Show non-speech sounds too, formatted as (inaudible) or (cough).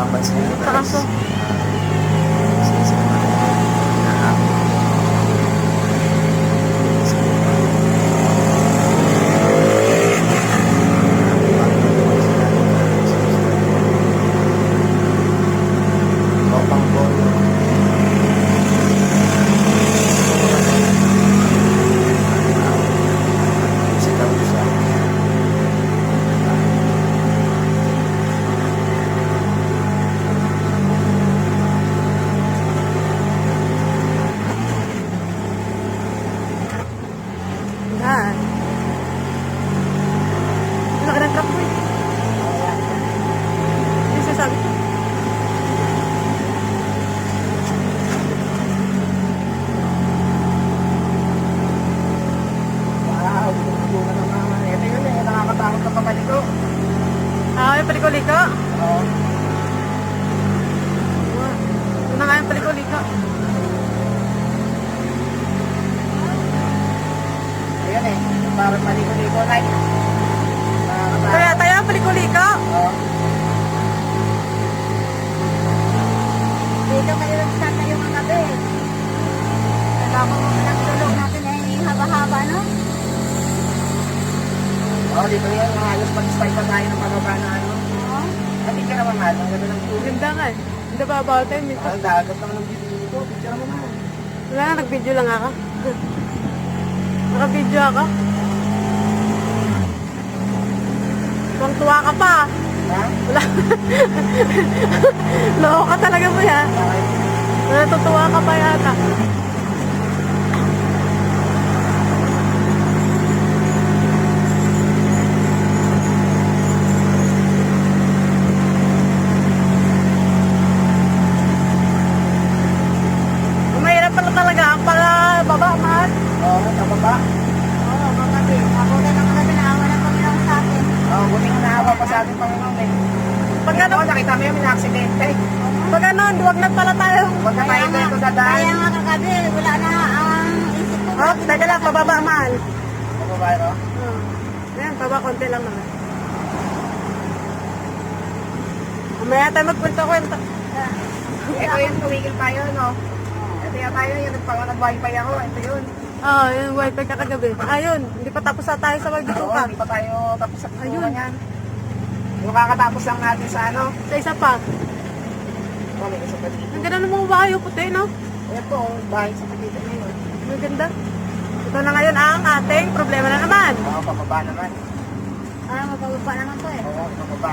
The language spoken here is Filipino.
napapansin nyo guys. Yan. Laki ng truck mo eh. Yung sasabi ko. Wow, bunga ng mga ito yun eh, nakakatakot na papaliko. Ah, yung paliko-liko. Oo. Wow. Yun na nga yung paliko-liko. Ayan eh, parang Nakakatakot. Kaya tayo ang paliko-liko. Oo. Dito kayo nagstart tayo ng gabi. Kailangan mo nagtulog natin eh, haba-haba, no? Oo, dito yan, halos mag-start pa tayo ng pababa na ano. Oo. Hindi ka naman mahal, ang ganda ng tubig. Ganda nga eh. Hindi ba bawal tayo minto? Ang dagat naman ng video dito, picture mo na. Wala na, nag-video lang ako. (laughs) Naka-video ako. Ka pa. Ha? Wala. (laughs) Loko ka talaga mo yan. Natutuwa ka pa yata. Mahirap pala talaga ang pala baba, mahal. Oo, sa baba. Oo, mga gabi. Ako na ng gabi na awa ng Panginoon sa atin. Oo, buti nga naawa pa sa ating Panginoon eh. Pag Kaya ano, ano, nakita mo yung may aksidente. pag ano, duwag na pala tayo. Huwag na tayo dito Kaya dadaan. nga kagabi, wala na ang isip ko. Oh, teka lang, pababa, mahal. Sa baba, no? Oh. Ayan, baba, konti lang naman. Mamaya tayo magkwento-kwento. Eh, ito yun, tumigil tayo, no? Ito yung tayo, yung nagpang nag-wifi ako, ito yun. Oo, oh, yung wifi ka kagabi. Ayun, hindi pa tapos na tayo sa Oo, magbitukan. hindi pa tayo tapos sa Ayun. Ayun. yan. Yung kakatapos lang natin sa ano. Sa isa pa. Oh, may isa pa dito. Ang ganda ng mga bahay, oh, puti, no? Ito, bahay sa Pagkita ngayon. Ang ganda. Ito na ngayon ang ating problema na naman. Oo, pababa naman. Ah, mabababa naman to eh. Oo, pababa